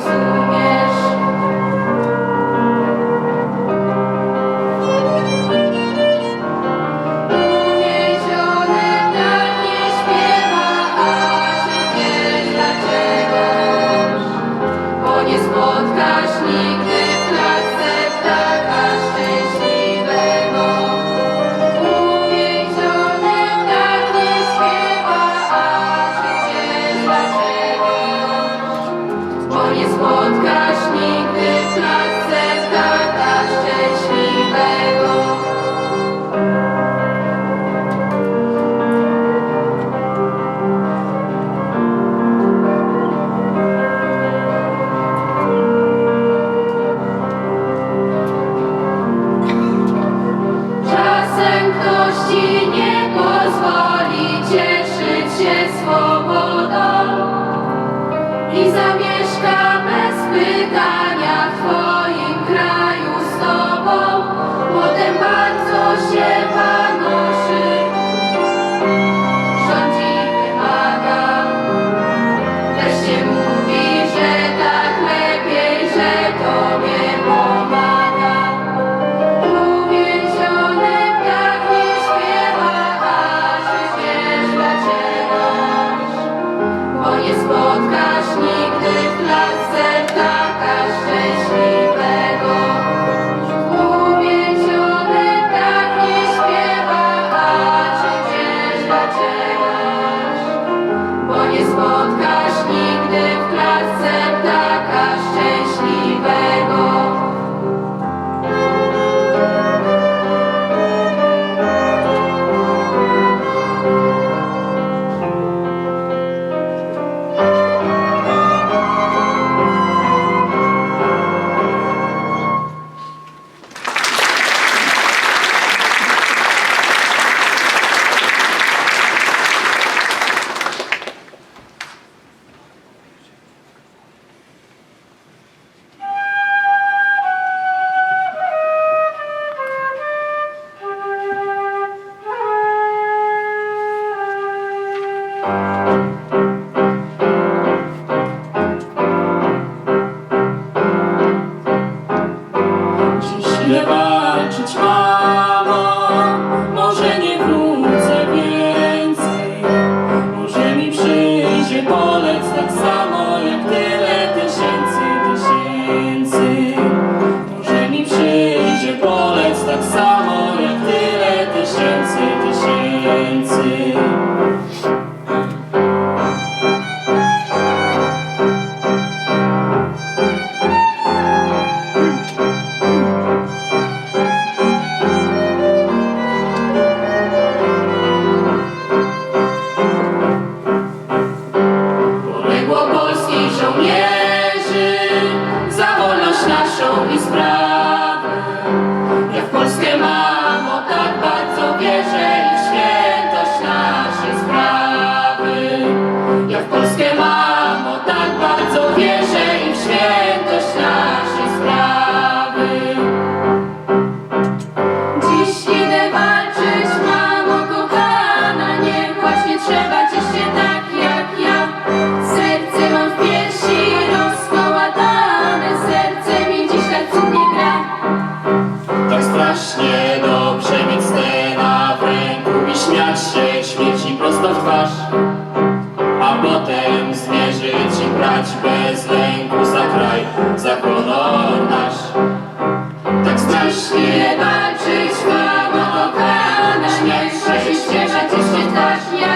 thousand. Bo nie strasznie dobrze mieć stena w ręku i śmiać się śmieci prosto w twarz. A potem zmierzyć i brać bez lęku za kraj, za honor nasz. Tak strasznie walczyć, mamo, o karę, śmieć się, ścieżać, jeszcze strasznie.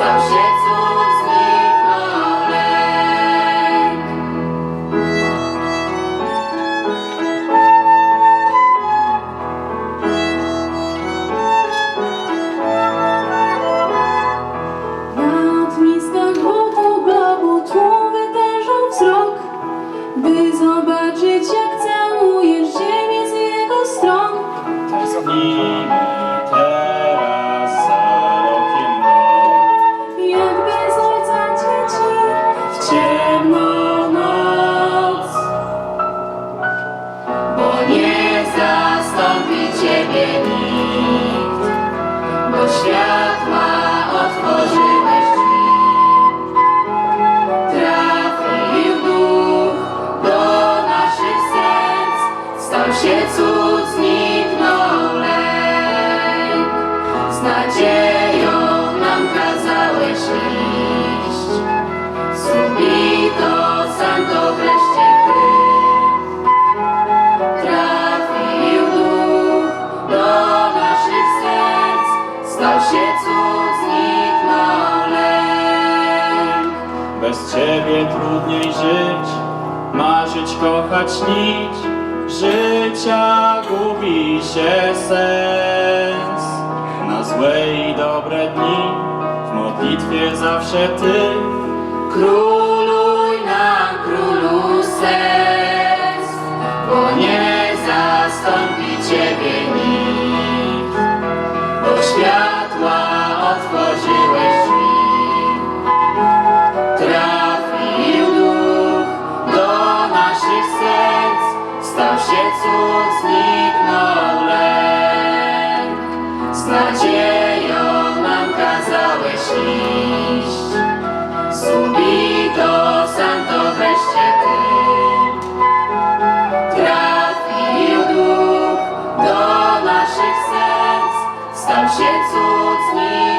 Serc, stał zastąpi Ciebie stał się cud, zniknął lęk. Bez ciebie trudniej żyć, marzyć, kochać, śnić. Życia gubi się sens. Na złe i dobre dni, w modlitwie zawsze ty. Króluj nam, królu serc, bo nie zastąpi Ciebie nikt, światła otworzyłeś drzwi. Trafił duch do naszych serc, stał się cud, zniknął Ojciec cud